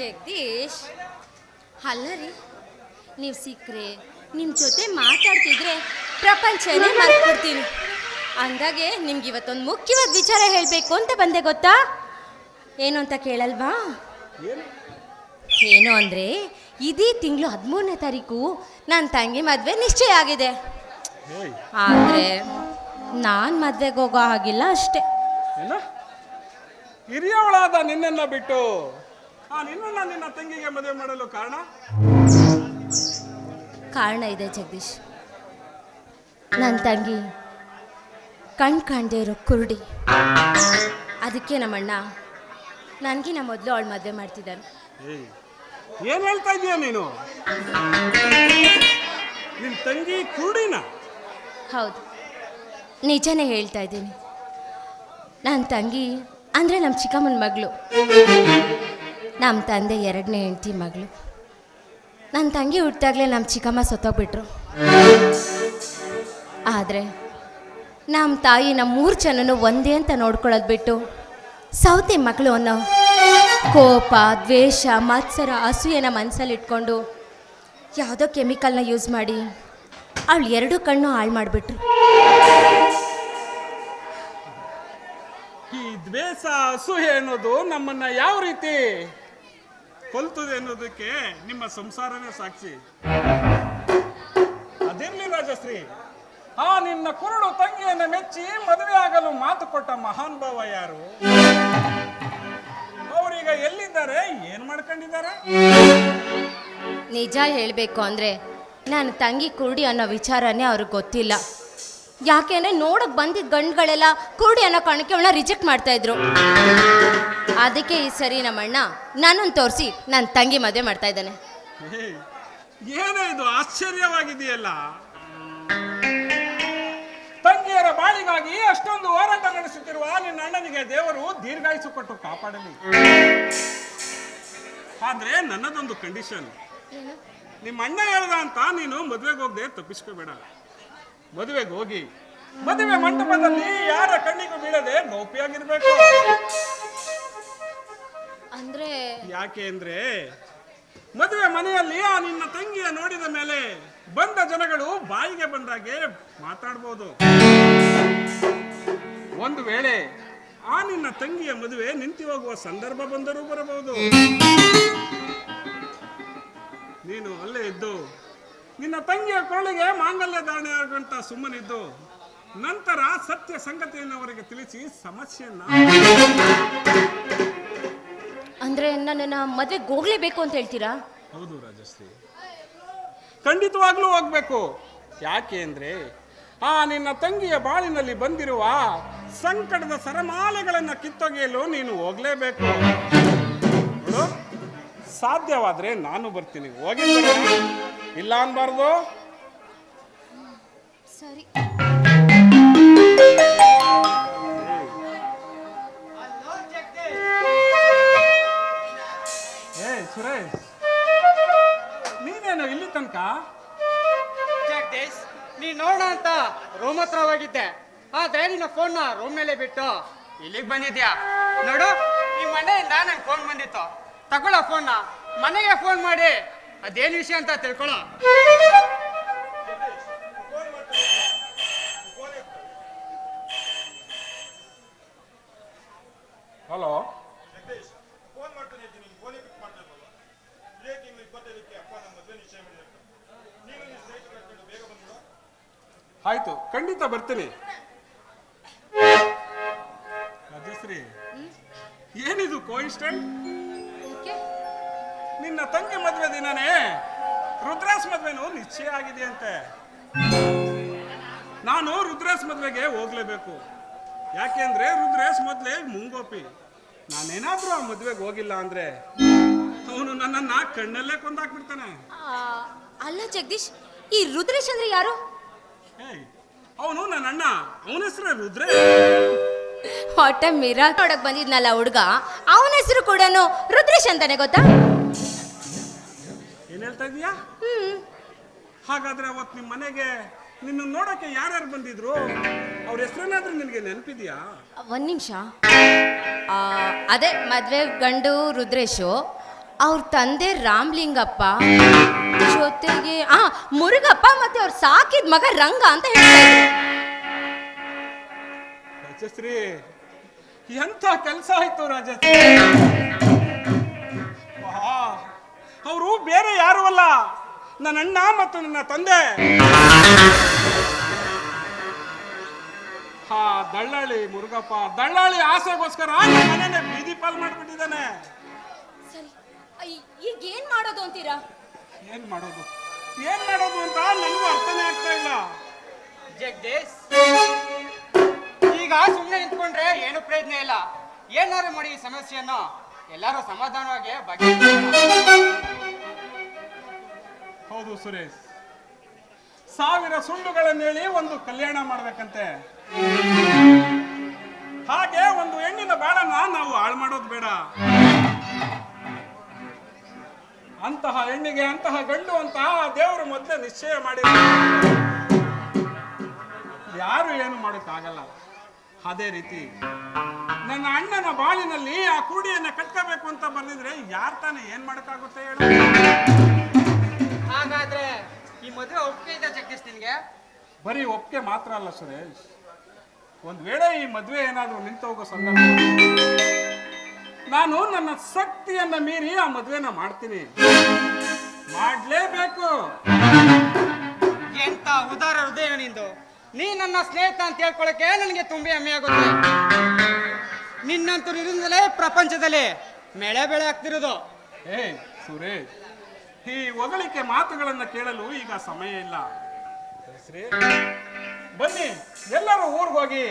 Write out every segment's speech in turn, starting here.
ಜಗದೀಶ್ ಅಲ್ಲ ರೀ ನೀವು ಸಿಕ್ಕರೆ ನಿಮ್ಮ ಜೊತೆ ಮಾತಾಡ್ತಿದ್ರೆ ಪ್ರಪಂಚನೇ ಮರ್ತ್ಬಿಡ್ತೀನಿ. ಅಂದಾಗೆ ನಿಮ್ಗೆ ಇವತ್ತೊಂದು ಮುಖ್ಯವಾದ ವಿಚಾರ ಹೇಳಬೇಕು ಅಂತ ಬಂದೆ ಗೊತ್ತಾ? ಏನು ಅಂತ ಕೇಳಲ್ವಾ? ಏನು? ಅಂದರೆ ಇದೇ ತಿಂಗಳು ಹದಿಮೂರನೇ ತಾರೀಕು ನನ್ನ ತಂಗಿ ಮದುವೆ ನಿಶ್ಚಯ ಆಗಿದೆ. ಆದರೆ ನಾನು ಮದುವೆಗೆ ಹೋಗೋ ಹಾಗಿಲ್ಲ ಅಷ್ಟೇ. ಹಿರಿಯವಳಾದ ನಿನ್ನನ್ನ ಬಿಟ್ಟು. ಆ ನಿನ್ನನ್ನ ನಿನ್ನ ತಂಗಿಗೆ ಮದುವೆ ಮಾಡಲು ಕಾರಣ? ಕಾರಣ ಇದೆ ಜಗದೀಶ್. ನನ್ನ ತಂಗಿ ಕಣ್ ಕಾಣದೇ ಇರೋ ಕುರುಡಿ. ಅದಕ್ಕೆ ನಮ್ಮಣ್ಣ ನನಗಿನ ಮೊದಲು ಅವಳು ಮದುವೆ ಮಾಡ್ತಿದ್ದಾನೆ. ಏನ್ ಹೇಳ್ತಾ ಇದೀಯ ನೀನು? ನಿನ್ ತಂಗಿ ಕುರುಡಿನ? ಹೌದು ನಿಜನೇ ಹೇಳ್ತಾ ಇದ್ದೀನಿ. ನನ್ನ ತಂಗಿ ಅಂದರೆ ನಮ್ಮ ಚಿಕ್ಕಮ್ಮನ ಮಗಳು. ನಮ್ಮ ತಂದೆ ಎರಡನೇ ಹೆಂಡತಿ ಮಗಳು. ನನ್ನ ತಂಗಿ ಹುಟ್ಟಿದಾಗಲೇ ನಮ್ಮ ಚಿಕ್ಕಮ್ಮ ಸತ್ತೋಗ್ಬಿಟ್ರು. ಆದರೆ ನಮ್ಮ ತಾಯಿ ನಮ್ಮ ಮೂರು ಜನನು ಒಂದೇ ಅಂತ ನೋಡ್ಕೊಳ್ಳೋದು ಬಿಟ್ಟು ಸೌತೆ ಮಕ್ಕಳು ಅನ್ನೋ ಕೋಪ, ದ್ವೇಷ, ಮತ್ಸರ, ಅಸೂಯೆನ ಮನಸ್ಸಲ್ಲಿ ಇಟ್ಕೊಂಡು ಯಾವುದೋ ಕೆಮಿಕಲ್ನ ಯೂಸ್ ಮಾಡಿ ಅವಳು ಎರಡು ಕಣ್ಣು ಹಾಳು ಮಾಡಿಬಿಟ್ರು. ಈ ದ್ವೇಷ, ಅಸೂಯೆ ಅನ್ನೋದು ನಮ್ಮನ್ನ ಯಾವ ರೀತಿ ಕೊಲ್ತದೆ ಅನ್ನೋದಕ್ಕೆ ನಿಮ್ಮ ಸಂಸಾರನೇ ಸಾಕ್ಷಿ. ಅದಿರ್ಲಿ ರಾಜಶ್ರೀ. ಆ ನಿನ್ನ ಕುರುಡು ತಂಗಿಯನ್ನು ಮೆಚ್ಚಿ ಮದುವೆ ಆಗಲು ಮಾತು ಕೊಟ್ಟ ಮಹಾನ್ ಭಾವ ಯಾರು? ಅವರೀಗ ಎಲ್ಲಿದ್ದಾರೆ? ಏನ್ ಮಾಡ್ಕೊಂಡಿದ್ದಾರೆ? ನಿಜ ಹೇಳಬೇಕು ಅಂದ್ರೆ ನನ್ನ ತಂಗಿ ಕುರುಡಿ ಅನ್ನೋ ವಿಚಾರನೇ ಅವ್ರಿಗೆ ಗೊತ್ತಿಲ್ಲ. ಯಾಕೆಂದರೆ ನೋಡಕ್ಕೆ ಬಂದಿದ್ದ ಗಂಡುಗಳೆಲ್ಲ ಕುರುಡಿ ಅನ್ನೋ ಕಾರಣಕ್ಕೆ ಅವಳನ್ನ ರಿಜೆಕ್ಟ್ ಮಾಡ್ತಾ ಇದ್ರು. ಅದಕ್ಕೆ ಈ ಸರಿ ನಮ್ಮಣ್ಣ ನನ್ನನ್ನು ತೋರಿಸಿ ನನ್ನ ತಂಗಿ ಮದುವೆ ಮಾಡ್ತಾ ಇದ್ದಾನೆ. ಏನೇ ಇದು ಆಶ್ಚರ್ಯವಾಗಿದೆಯಲ್ಲ? ತಂಗಿಯರ ಬಾಳಿಗಾಗಿ ಅಷ್ಟೊಂದು ಹೋರಾಟ ನಡೆಸುತ್ತಿರುವ ನಿನ್ನ ಅಣ್ಣನಿಗೆ ದೇವರು ದೀರ್ಘಾಯಿಸು ಕೊಟ್ಟು ಕಾಪಾಡಲಿ. ಆದ್ರೆ ನನ್ನದೊಂದು ಕಂಡೀಷನ್ ನಿಮ್ಮ ಅಣ್ಣ ಹೇಳ್ದ ಅಂತ ನೀನು ಮದುವೆಗೆ ಹೋಗದೆ ತಪ್ಪಿಸ್ಕೋಬೇಡ. ಮದುವೆಗೆ ಹೋಗಿ ಮದುವೆ ಮಂಟಪದಲ್ಲಿ ಯಾರ ಕಣ್ಣಿಗೂ ಬೀಳದೆ ಗೌಪ್ಯಾಗಿರ್ಬೇಕು ಅಂದ್ರೆ ಯಾಕೆ ಅಂದ್ರೆ ಮದುವೆ ಮನೆಯಲ್ಲಿ ಆ ನಿನ್ನ ತಂಗಿಯ ನೋಡಿದ ಮೇಲೆ ಬಂದ ಜನಗಳು ಬಾಯಿಗೆ ಬಂದಾಗೆ ಮಾತಾಡ್ಬೋದು. ಒಂದು ವೇಳೆ ಆ ನಿನ್ನ ತಂಗಿಯ ಮದುವೆ ನಿಂತಿ ಹೋಗುವ ಸಂದರ್ಭ ಬಂದರೂ ಬರಬಹುದು. ನೀನು ಅಲ್ಲೇ ಇದ್ದು ನಿನ್ನ ತಂಗಿಯ ಕೊರಳಿಗೆ ಮಾಂಗಲ್ಯ ಧಾರಣೆ ಆಗುವಂತ ಸುಮ್ಮನಿದ್ದು ನಂತರ ಸತ್ಯ ಸಂಗತಿಯನ್ನು ಅವರಿಗೆ ತಿಳಿಸಿ ಸಮಸ್ಯೆಯನ್ನ. ಅಂದ್ರೆ ನನ್ನ ಮದುವೆಗೆ ಹೋಗ್ಲೇಬೇಕು ಅಂತ ಹೇಳ್ತೀರಾ? ಹೌದು ರಾಜಶ್ರೀ. ಖಂಡಿತವಾಗ್ಲೂ ಹೋಗ್ಬೇಕು. ಯಾಕೆ ಅಂದ್ರೆ ಆ ನಿನ್ನ ತಂಗಿಯ ಬಾಳಿನಲ್ಲಿ ಬಂದಿರುವ ಸಂಕಟದ ಸರಮಾಲೆಗಳನ್ನು ಕಿತ್ತೊಗೆಯಲು ನೀನು ಹೋಗ್ಲೇಬೇಕು. ಸಾಧ್ಯವಾದರೆ ಸಾಧ್ಯವಾದ್ರೆ ನಾನು ಬರ್ತೀನಿ. ಹೋಗಿ ಇಲ್ಲ ಅನ್ಬಾರ್ದು. ಸರಿ. ಏ ಸುರೇಶ್ ನೀನೇನು ಇಲ್ಲಿ ತನಕ? ಜಗದೀಶ್ ನೀ ನೋಡ ಅಂತ ರೂಮ್ ಹತ್ರ ಹೋಗಿದ್ದೆ. ಆದ್ರೆ ನಿನ್ನ ಫೋನ್ ರೂಮ್ ಮೇಲೆ ಬಿಟ್ಟು ಇಲ್ಲಿಗೆ ಬಂದಿದ್ಯಾ? ನೋಡು ಈ ಮನೆಯಿಂದ ನಂಗೆ ಫೋನ್ ಬಂದಿತ್ತು. ತಗೊಳ್ಳೋ ಫೋನ್ನ ಮನೆಗೆ ಫೋನ್ ಮಾಡಿ. ಅದೇನು ವಿಷಯ ಅಂತ ತಿಳ್ಕೊಳ್ಳೋ ಹಲೋ. ಆಯ್ತು ಖಂಡಿತ ಬರ್ತೀನಿ. ರಾಜಶ್ರೀ ಏನಿದು ಕೋಇನ್ಸ್ಟೆಂಟ್ ನಿನ್ನ ತಂಗಿ ಮದುವೆ ದಿನನೇ ರುದ್ರಾಸ್ ಮದುವೆನು ನಿಶ್ಚಯ ಆಗಿದೆ ಅಂತೆ. ನಾನು ರುದ್ರಾಸ್ ಮದುವೆಗೆ ಹೋಗ್ಲೇಬೇಕು. ಯಾಕೆಂದ್ರೆ ರುದ್ರಾಸ್ ಮೊದಲೇ ಮುಂಗೋಪಿ. ನಾನೇನಾದ್ರೂ ಆ ಮದುವೆಗೆ ಹೋಗಿಲ್ಲ ಅಂದ್ರೆ ಅವನು ನನ್ನನ್ನ ಕಣ್ಣಲ್ಲೇ ಕೊಂದಾಕ್ಬಿಡ್ತಾನೆ. ಆ, ಅಲ್ಲ ಜಗದೀಶ್ ಈ ರುದ್ರೇಶ್ ಅಂದ್ರೆ ಯಾರು? ಅವನು ನನ್ನ ಅಣ್ಣ. ಅವನ ಹೆಸರು ರುದ್ರೇಶ್. ಹೊಟ್ಟೆ ಮಿರಾ ನೋಡಕ್ ಬಂದಿದ್ನಲ್ಲ ಹುಡುಗ. ಅವನ ಹೆಸರು ಕೂಡ ರುದ್ರೇಶ್ ಅಂತಾನೆ ಗೊತ್ತಾ? ಹೇಳ್ತಾ ಇದೀಯಾ ಹಾಗಾದ್ರೆ ಅವತ್ ನಿಮ್ಮ ಮನೆಗೆ ನಿನ್ನ ನೋಡಕ್ಕೆ ಯಾರ್ಯಾರು ಬಂದಿದ್ರು? ಅವ್ರ ಹೆಸರೇನಾದ್ರೂ ನಿನಗೆ ನೆನಪಿದ್ಯಾ? ಒಂದ್ ನಿಮಿಷ. ಅದೇ ಮದ್ವೆ ಗಂಡು ರುದ್ರೇಶು ಅವ್ರ ತಂದೆ ರಾಮ್ಲಿಂಗಪ್ಪ ಜೊತೆಗೆ ಆ ಮುರುಗಪ್ಪ ಮತ್ತೆ ಅವ್ರು ಸಾಕಿದ ಮಗ ರಂಗ ಅಂತ ಹೇಳ್ತಾರೆ ರಾಜಶ್ರೀ ಎಂಥ ಕೆಲಸ ಆಯ್ತು ರಾಜಶ್ರೀ? ಅವರು ಬೇರೆ ಯಾರು ಅಲ್ಲ. ನನ್ನ ಅಣ್ಣ ಮತ್ತು ನನ್ನ ತಂದೆ. ಹಾ ದಳ್ಳಾಳಿ ಮುರುಗಪ್ಪ. ದಳ್ಳಾಳಿ ಆಸೆಗೋಸ್ಕರ ಮನೇನೆ ಬೀದಿ ಪಾಲ್ ಮಾಡ್ಬಿಟ್ಟಿದ್ದಾನೆ. ಸರಿ ಈಗ ಏನ್ ಮಾಡೋದು ಅಂತೀರಾ? ಏನ್ ಮಾಡೋದು? ಏನ್ ಮಾಡೋದು ಅಂತ ನನಗೂ ಅರ್ಥನೇ ಆಗ್ತಾ ಇಲ್ಲ. ಜಗದೀಶ್ ಈಗ ಸುಮ್ಮನೆ ನಿಂತ್ಕೊಂಡ್ರೆ ಏನು ಪ್ರಯೋಜನ ಇಲ್ಲ. ಏನಾರು ಮಾಡಿ ಈ ಸಮಸ್ಯೆಯನ್ನು. ಎಲ್ಲರೂ ಸಮಾಧಾನವಾಗಿ ಬಗೆಹರಿಸೋಣ. ಹೌದು ಸುರೇಶ್. ಸಾವಿರ ಸುಳ್ಳುಗಳನ್ನು ಹೇಳಿ ಒಂದು ಕಲ್ಯಾಣ ಮಾಡ್ಬೇಕಂತೆ. ಹಾಗೆ ಒಂದು ಹೆಣ್ಣಿನ ಬಾಳನ್ನ ನಾವು ಹಾಳು ಮಾಡೋದು ಬೇಡ. ಅಂತಹ ಹೆಣ್ಣಿಗೆ ಅಂತಹ ಗಂಡು ಅಂತ ದೇವರು ಮೊದಲೇ ನಿಶ್ಚಯ ಮಾಡಿ ಯಾರು ಏನು ಮಾಡೋಕ್ಕಾಗಲ್ಲ. ಅದೇ ರೀತಿ ನನ್ನ ಅಣ್ಣನ ಬಾಳಿನಲ್ಲಿ ಆ ಕೂಡಿಯನ್ನ ಕಟ್ಕೋಬೇಕು ಅಂತ ಬಂದಿದ್ರೆ ಯಾರು ತಾನೇ ಏನ್ ಮಾಡೋಕ್ಕಾಗುತ್ತೆ ಹೇಳು. ಹಾಗಾದ್ರೆ ಈ ಮದುವೆ ಒಪ್ಪಿಗೆ ಇದೆ ಜಗದೀಶ್ ನಿನ್ಗೆ? ಬರೀ ಒಪ್ಪಿಗೆ ಮಾತ್ರ ಅಲ್ಲ ಸುರೇಶ್. ಒಂದ್ ವೇಳೆ ಈ ಮದುವೆ ಏನಾದ್ರೂ ನಿಂತೋಗೋ ಸಂದರ್ಭ ನಾನು ನನ್ನ ಶಕ್ತಿಯನ್ನ ಮೀರಿ ಆ ಮದುವೆನ ಮಾಡ್ತೀನಿ. ಮಾಡ್ಲೇಬೇಕು. ಎಂತ ಉದಾರ ಹೃದಯ ನಿಂದು. ನೀ ನನ್ನ ಸ್ನೇಹಿತ ಅಂತ ಹೇಳ್ಕೊಳಕ್ಕೆ ನನಗೆ ತುಂಬಿ ಹೆಮ್ಮೆ ಆಗುತ್ತೆ. ನಿನ್ನಂತೂ ಇರಿಂದಲೇ ಪ್ರಪಂಚದಲ್ಲಿ ಮೇಳೆ ಬೆಳೆ ಆಗ್ತಿರೋದು. ಏ ಸುರೇಶ್ ಈ ಒಗಳಿಕೆ ಮಾತುಗಳನ್ನು ಕೇಳಲು ಈಗ ಸಮಯ ಇಲ್ಲ. ಬನ್ನಿ ಎಲ್ಲರೂ ಊರಿಗೆ ಹೋಗಿ.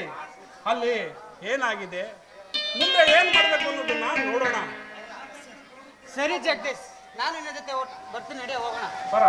ಅಲ್ಲಿ ಏನಾಗಿದೆ? ಮುಂದೆ ಏನ್ ಮಾಡಬೇಕು ಅನ್ನೋದನ್ನ ನೋಡೋಣ. ಸರಿ ಜಗದೀಶ್ ನಾನು ಜೊತೆ ಬರ್ತೀನಿ ನಡೆಯ ಹೋಗೋಣ. ಬರ.